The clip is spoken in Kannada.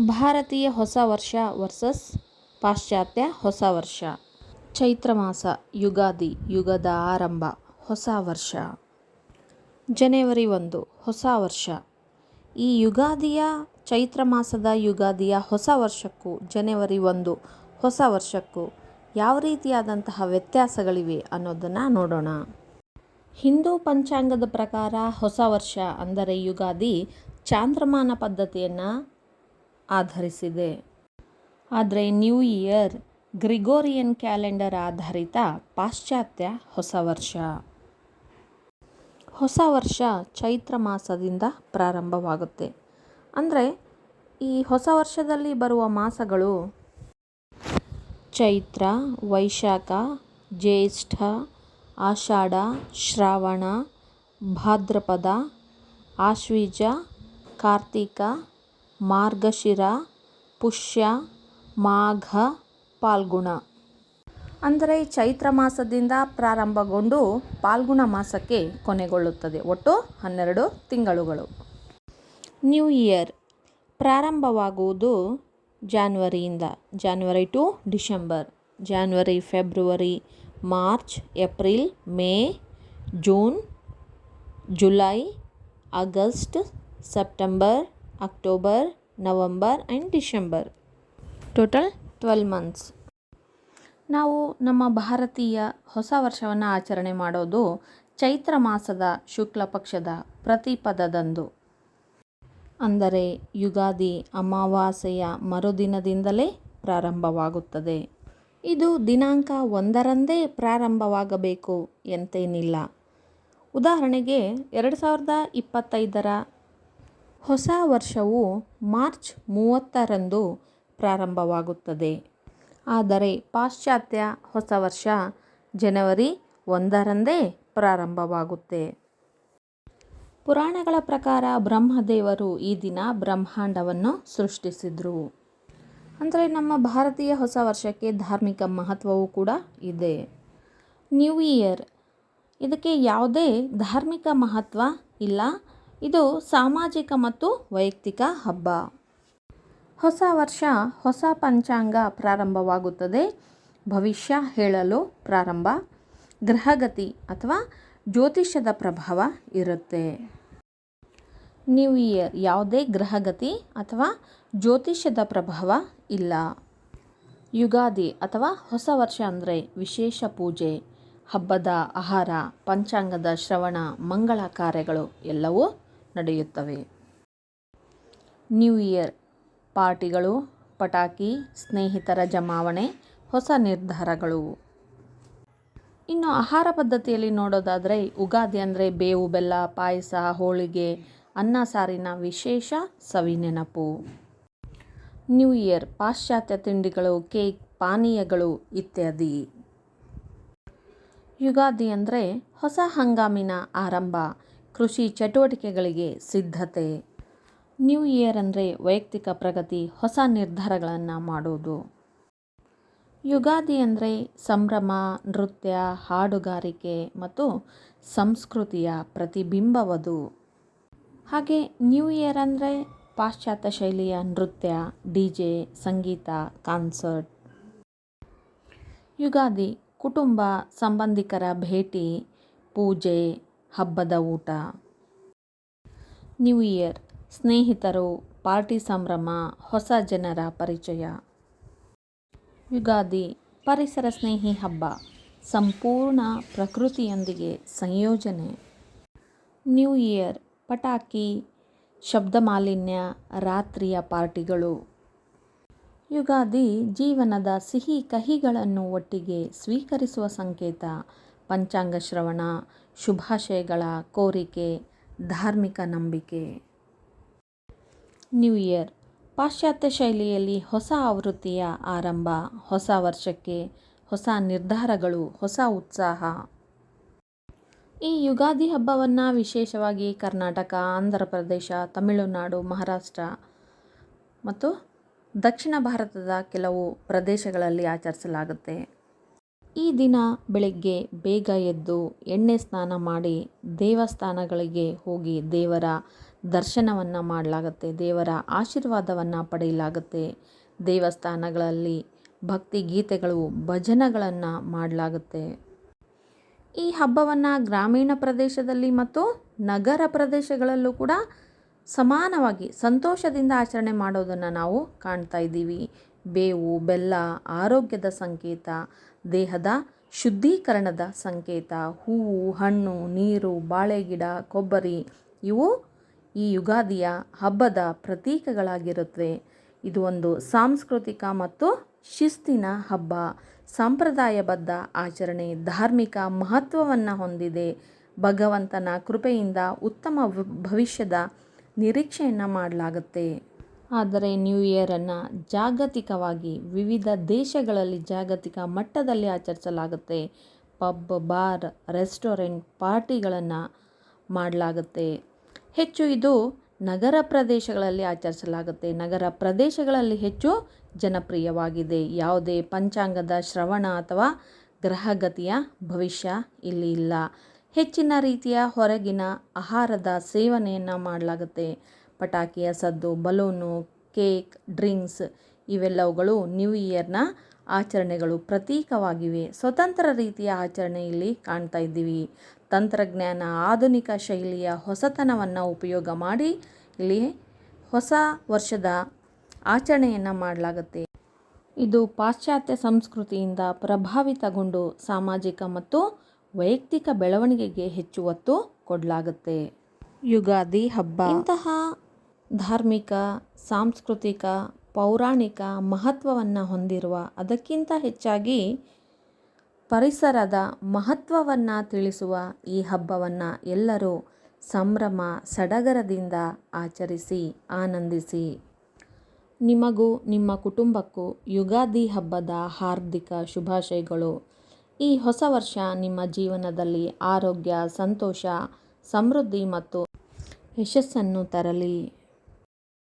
ಭಾರತೀಯ ಹೊಸ ವರ್ಷ ವರ್ಸಸ್ ಪಾಶ್ಚಾತ್ಯ ಹೊಸ ವರ್ಷ. ಚೈತ್ರ ಮಾಸ ಯುಗಾದಿ, ಯುಗದ ಆರಂಭ, ಹೊಸ ವರ್ಷ. ಜನವರಿ ಒಂದು, ಹೊಸ ವರ್ಷ. ಈ ಯುಗಾದಿಯ ಚೈತ್ರ ಮಾಸದ ಯುಗಾದಿಯ ಹೊಸ ವರ್ಷಕ್ಕೂ ಜನವರಿ ಒಂದು, ಹೊಸ ವರ್ಷಕ್ಕೂ ಯಾವ ರೀತಿಯಾದಂತಹ ವ್ಯತ್ಯಾಸಗಳಿವೆ ಅನ್ನೋದನ್ನು ನೋಡೋಣ. ಹಿಂದೂ ಪಂಚಾಂಗದ ಪ್ರಕಾರ ಹೊಸ ವರ್ಷ ಅಂದರೆ ಯುಗಾದಿ ಚಾಂದ್ರಮಾನ ಪದ್ಧತಿಯನ್ನು ಆಧರಿಸಿದೆ. ಆದರೆ ನ್ಯೂ ಇಯರ್ ಗ್ರಿಗೋರಿಯನ್ ಕ್ಯಾಲೆಂಡರ್ ಆಧಾರಿತ ಪಾಶ್ಚಾತ್ಯ ಹೊಸ ವರ್ಷ. ಹೊಸ ವರ್ಷ ಚೈತ್ರ ಮಾಸದಿಂದ ಪ್ರಾರಂಭವಾಗುತ್ತೆ. ಅಂದರೆ ಈ ಹೊಸ ವರ್ಷದಲ್ಲಿ ಬರುವ ಮಾಸಗಳು ಚೈತ್ರ, ವೈಶಾಖ, ಜ್ಯೇಷ್ಠ, ಆಷಾಢ, ಶ್ರಾವಣ, ಭಾದ್ರಪದ, ಆಶ್ವೀಜ, ಕಾರ್ತಿಕ ಮಾರ್ಗಶಿರ, ಪುಷ್ಯ, ಮಾಘ ಪಾಲ್ಗುಣ. ಅಂದರೆ ಚೈತ್ರ ಮಾಸದಿಂದ ಪ್ರಾರಂಭಗೊಂಡು ಪಾಲ್ಗುಣ ಮಾಸಕ್ಕೆ ಕೊನೆಗೊಳ್ಳುತ್ತದೆ. ಒಟ್ಟು ಹನ್ನೆರಡು ತಿಂಗಳುಗಳು. ನ್ಯೂ ಇಯರ್ ಪ್ರಾರಂಭವಾಗುವುದು ಜಾನ್ವರಿಯಿಂದ. January to December. January, February, March, April, May, June, July, August, September October November and December total twelve months ನಾವು ನಮ್ಮ ಭಾರತೀಯ ಹೊಸ ವರ್ಷವನ್ನು ಆಚರಣೆ ಮಾಡೋದು ಚೈತ್ರ ಮಾಸದ ಶುಕ್ಲ ಪಕ್ಷದ ಪ್ರತಿಪದದಂದು. ಅಂದರೆ ಯುಗಾದಿ ಅಮಾವಾಸ್ಯೆಯ ಮರುದಿನದಿಂದಲೇ ಪ್ರಾರಂಭವಾಗುತ್ತದೆ. ಇದು ದಿನಾಂಕ ಒಂದರಂದೇ ಪ್ರಾರಂಭವಾಗಬೇಕು ಎಂತೇನಿಲ್ಲ. ಉದಾಹರಣೆಗೆ ಎರಡು ಸಾವಿರದ ಇಪ್ಪತ್ತೈದರ ಹೊಸ ವರ್ಷವು ಮಾರ್ಚ್ ಮೂವತ್ತರಂದು ಪ್ರಾರಂಭವಾಗುತ್ತದೆ. ಆದರೆ ಪಾಶ್ಚಾತ್ಯ ಹೊಸ ವರ್ಷ ಜನವರಿ ಒಂದರಂದೇ ಪ್ರಾರಂಭವಾಗುತ್ತೆ. ಪುರಾಣಗಳ ಪ್ರಕಾರ ಬ್ರಹ್ಮದೇವರು ಈ ದಿನ ಬ್ರಹ್ಮಾಂಡವನ್ನು ಸೃಷ್ಟಿಸಿದರು. ಅಂದರೆ ನಮ್ಮ ಭಾರತೀಯ ಹೊಸ ವರ್ಷಕ್ಕೆ ಧಾರ್ಮಿಕ ಮಹತ್ವವೂ ಕೂಡ ಇದೆ. New year. ಇದಕ್ಕೆ ಯಾವುದೇ ಧಾರ್ಮಿಕ ಮಹತ್ವ ಇಲ್ಲ. ಇದು ಸಾಮಾಜಿಕ ಮತ್ತು ವೈಯಕ್ತಿಕ ಹಬ್ಬ. ಹೊಸ ವರ್ಷ, ಹೊಸ ಪಂಚಾಂಗ ಪ್ರಾರಂಭವಾಗುತ್ತದೆ. ಭವಿಷ್ಯ ಹೇಳಲು ಪ್ರಾರಂಭ. ಗ್ರಹಗತಿ ಅಥವಾ ಜ್ಯೋತಿಷ್ಯದ ಪ್ರಭಾವ ಇರುತ್ತೆ. ನ್ಯೂ ಇಯರ್ ಯಾವುದೇ ಗ್ರಹಗತಿ ಅಥವಾ ಜ್ಯೋತಿಷ್ಯದ ಪ್ರಭಾವ ಇಲ್ಲ. ಯುಗಾದಿ ಅಥವಾ ಹೊಸ ವರ್ಷ ಅಂದರೆ ವಿಶೇಷ ಪೂಜೆ, ಹಬ್ಬದ ಆಹಾರ, ಪಂಚಾಂಗದ ಶ್ರವಣ, ಮಂಗಳ ಕಾರ್ಯಗಳು ಎಲ್ಲವೂ ನಡೆಯುತ್ತವೆ. ನ್ಯೂ ಇಯರ್ ಪಾರ್ಟಿಗಳು, ಪಟಾಕಿ, ಸ್ನೇಹಿತರ ಜಮಾವಣೆ, ಹೊಸ ನಿರ್ಧಾರಗಳು. ಇನ್ನು ಆಹಾರ ಪದ್ಧತಿಯಲ್ಲಿ ನೋಡೋದಾದರೆ ಉಗಾದಿ ಅಂದರೆ ಬೇವು, ಬೆಲ್ಲ, ಪಾಯಸ, ಹೋಳಿಗೆ, ಅನ್ನ ಸಾರಿನ ವಿಶೇಷ ಸವಿ ನೆನಪು ನ್ಯೂ ಇಯರ್ ಪಾಶ್ಚಾತ್ಯ ತಿಂಡಿಗಳು, ಕೇಕ್, ಪಾನೀಯಗಳು ಇತ್ಯಾದಿ. ಯುಗಾದಿ ಅಂದರೆ ಹೊಸ ಹಂಗಾಮಿನ ಆರಂಭ. ಕೃಷಿ ಚಟುವಟಿಕೆಗಳಿಗೆ ಸಿದ್ಧತೆ. ನ್ಯೂ ಇಯರ್ ಅಂದರೆ ವೈಯಕ್ತಿಕ ಪ್ರಗತಿ, ಹೊಸ ನಿರ್ಧಾರಗಳನ್ನು ಮಾಡೋದು. ಯುಗಾದಿ ಅಂದರೆ ಸಂಭ್ರಮ, ನೃತ್ಯ, ಹಾಡುಗಾರಿಕೆ ಮತ್ತು ಸಂಸ್ಕೃತಿಯ ಪ್ರತಿಬಿಂಬವದು. ಹಾಗೆ ನ್ಯೂ ಇಯರ್ ಅಂದರೆ ಪಾಶ್ಚಾತ್ಯ ಶೈಲಿಯ ನೃತ್ಯ, ಡಿ ಜೆ, ಸಂಗೀತ, ಕಾನ್ಸರ್ಟ್. ಯುಗಾದಿ ಕುಟುಂಬ ಸಂಬಂಧಿಕರ ಭೇಟಿ, ಪೂಜೆ ಹಬ್ಬದ ಊಟ. ನ್ಯೂ ಇಯರ್ ಸ್ನೇಹಿತರು, ಪಾರ್ಟಿ ಸಂಭ್ರಮ, ಹೊಸ ಜನರ ಪರಿಚಯ. ಯುಗಾದಿ, ಪರಿಸರ ಸ್ನೇಹಿ ಹಬ್ಬ, ಸಂಪೂರ್ಣ ಪ್ರಕೃತಿಯೊಂದಿಗೆ ಸಂಯೋಜನೆ. ನ್ಯೂ ಇಯರ್ ಪಟಾಕಿ, ಶಬ್ದ ಮಾಲಿನ್ಯ, ರಾತ್ರಿಯ ಪಾರ್ಟಿಗಳು. ಯುಗಾದಿ, ಜೀವನದ ಸಿಹಿ ಕಹಿಗಳನ್ನು ಒಟ್ಟಿಗೆ ಸ್ವೀಕರಿಸುವ ಸಂಕೇತ. ಪಂಚಾಂಗ ಶ್ರವಣ ಶುಭಾಶಯಗಳ ಕೋರಿಕೆ, ಧಾರ್ಮಿಕ ನಂಬಿಕೆ. ನ್ಯೂ ಇಯರ್ ಪಾಶ್ಚಾತ್ಯ ಶೈಲಿಯಲ್ಲಿ ಹೊಸ ಆವೃತ್ತಿಯ ಆರಂಭ, ಹೊಸ ವರ್ಷಕ್ಕೆ ಹೊಸ ನಿರ್ಧಾರಗಳು, ಹೊಸ ಉತ್ಸಾಹ. ಈ ಯುಗಾದಿ ಹಬ್ಬವನ್ನು ವಿಶೇಷವಾಗಿ ಕರ್ನಾಟಕ ಆಂಧ್ರ ಪ್ರದೇಶ ತಮಿಳುನಾಡು, ಮಹಾರಾಷ್ಟ್ರ ಮತ್ತು ದಕ್ಷಿಣ ಭಾರತದ ಕೆಲವು ಪ್ರದೇಶಗಳಲ್ಲಿ ಆಚರಿಸಲಾಗುತ್ತೆ. ಈ ದಿನ ಬೆಳಗ್ಗೆ ಬೇಗ ಎದ್ದು ಎಣ್ಣೆ ಸ್ನಾನ ಮಾಡಿ ದೇವಸ್ಥಾನಗಳಿಗೆ ಹೋಗಿ ದೇವರ ದರ್ಶನವನ್ನು ಮಾಡಲಾಗುತ್ತೆ, ದೇವರ ಆಶೀರ್ವಾದವನ್ನು ಪಡೆಯಲಾಗುತ್ತೆ. ದೇವಸ್ಥಾನಗಳಲ್ಲಿ ಭಕ್ತಿ ಗೀತೆಗಳು, ಭಜನೆಗಳನ್ನು ಮಾಡಲಾಗುತ್ತೆ. ಈ ಹಬ್ಬವನ್ನು ಗ್ರಾಮೀಣ ಪ್ರದೇಶದಲ್ಲಿ ಮತ್ತು ನಗರ ಪ್ರದೇಶಗಳಲ್ಲೂ ಕೂಡ ಸಮಾನವಾಗಿ ಸಂತೋಷದಿಂದ ಆಚರಣೆ ಮಾಡೋದನ್ನು ನಾವು ಕಾಣ್ತಾ ಇದ್ದೀವಿ. ಬೇವು, ಬೆಲ್ಲ, ಆರೋಗ್ಯದ ಸಂಕೇತ ದೇಹದ ಶುದ್ಧೀಕರಣದ ಸಂಕೇತ. ಹೂವು, ಹಣ್ಣು, ನೀರು ಬಾಳೆಗಿಡ ಕೊಬ್ಬರಿ ಇವು ಈ ಯುಗಾದಿಯ ಹಬ್ಬದ ಪ್ರತೀಕಗಳಾಗಿರುತ್ತವೆ ಇದು ಒಂದು ಸಾಂಸ್ಕೃತಿಕ ಮತ್ತು ಶಿಸ್ತಿನ ಹಬ್ಬ. ಸಂಪ್ರದಾಯಬದ್ಧ ಆಚರಣೆ ಧಾರ್ಮಿಕ ಮಹತ್ವವನ್ನು ಹೊಂದಿದೆ. ಭಗವಂತನ ಕೃಪೆಯಿಂದ ಉತ್ತಮ ಭವಿಷ್ಯದ ನಿರೀಕ್ಷೆಯನ್ನು ಮಾಡಲಾಗುತ್ತೆ. ಆದರೆ ನ್ಯೂ ಇಯರನ್ನು ಜಾಗತಿಕವಾಗಿ ವಿವಿಧ ದೇಶಗಳಲ್ಲಿ ಜಾಗತಿಕ ಮಟ್ಟದಲ್ಲಿ ಆಚರಿಸಲಾಗುತ್ತೆ. ಪಬ್, ಬಾರ್, ರೆಸ್ಟೋರೆಂಟ್ ಪಾರ್ಟಿಗಳನ್ನು ಮಾಡಲಾಗುತ್ತೆ. ಹೆಚ್ಚು ಇದು ನಗರ ಪ್ರದೇಶಗಳಲ್ಲಿ ಆಚರಿಸಲಾಗುತ್ತೆ. ನಗರ ಪ್ರದೇಶಗಳಲ್ಲಿ ಹೆಚ್ಚು ಜನಪ್ರಿಯವಾಗಿದೆ. ಯಾವುದೇ ಪಂಚಾಂಗದ ಶ್ರವಣ ಅಥವಾ ಗ್ರಹಗತಿಯ ಭವಿಷ್ಯ ಇಲ್ಲಿ ಇಲ್ಲ. ಹೆಚ್ಚಿನ ರೀತಿಯ ಹೊರಗಿನ ಆಹಾರದ ಸೇವನೆಯನ್ನು ಮಾಡಲಾಗುತ್ತೆ. ಪಟಾಕಿಯ ಸದ್ದು ಬಲೂನು ಕೇಕ್ ಡ್ರಿಂಕ್ಸ್ ಇವೆಲ್ಲವುಗಳು ನ್ಯೂ ಇಯರ್ನ ಆಚರಣೆಗಳು ಪ್ರತೀಕವಾಗಿವೆ. ಸ್ವತಂತ್ರ ರೀತಿಯ ಆಚರಣೆ ಇಲ್ಲಿ ಕಾಣ್ತಾ ಇದ್ದೀವಿ. ತಂತ್ರಜ್ಞಾನ ಆಧುನಿಕ ಶೈಲಿಯ ಹೊಸತನವನ್ನು ಉಪಯೋಗ ಮಾಡಿ ಇಲ್ಲಿ ಹೊಸ ವರ್ಷದ ಆಚರಣೆಯನ್ನು ಮಾಡಲಾಗುತ್ತೆ. ಇದು ಪಾಶ್ಚಾತ್ಯ ಸಂಸ್ಕೃತಿಯಿಂದ ಪ್ರಭಾವಿತಗೊಂಡು ಸಾಮಾಜಿಕ ಮತ್ತು ವೈಯಕ್ತಿಕ ಬೆಳವಣಿಗೆಗೆ ಹೆಚ್ಚು ಒತ್ತು ಕೊಡಲಾಗುತ್ತೆ. ಯುಗಾದಿ ಹಬ್ಬ. ಇಂತಹ ಧಾರ್ಮಿಕ, ಸಾಂಸ್ಕೃತಿಕ, ಪೌರಾಣಿಕ ಮಹತ್ವವನ್ನು ಹೊಂದಿರುವ ಅದಕ್ಕಿಂತ ಹೆಚ್ಚಾಗಿ ಪರಿಸರದ ಮಹತ್ವವನ್ನು ತಿಳಿಸುವ ಈ ಹಬ್ಬವನ್ನು ಎಲ್ಲರೂ ಸಂಭ್ರಮ, ಸಡಗರದಿಂದ ಆಚರಿಸಿ, ಆನಂದಿಸಿ. ನಿಮಗೂ, ನಿಮ್ಮ ಕುಟುಂಬಕ್ಕೂ ಯುಗಾದಿ ಹಬ್ಬದ ಹಾರ್ದಿಕ ಶುಭಾಶಯಗಳು. ಈ ಹೊಸ ವರ್ಷ ನಿಮ್ಮ ಜೀವನದಲ್ಲಿ ಆರೋಗ್ಯ, ಸಂತೋಷ, ಸಮೃದ್ಧಿ ಮತ್ತು ಯಶಸ್ಸನ್ನು ತರಲಿ.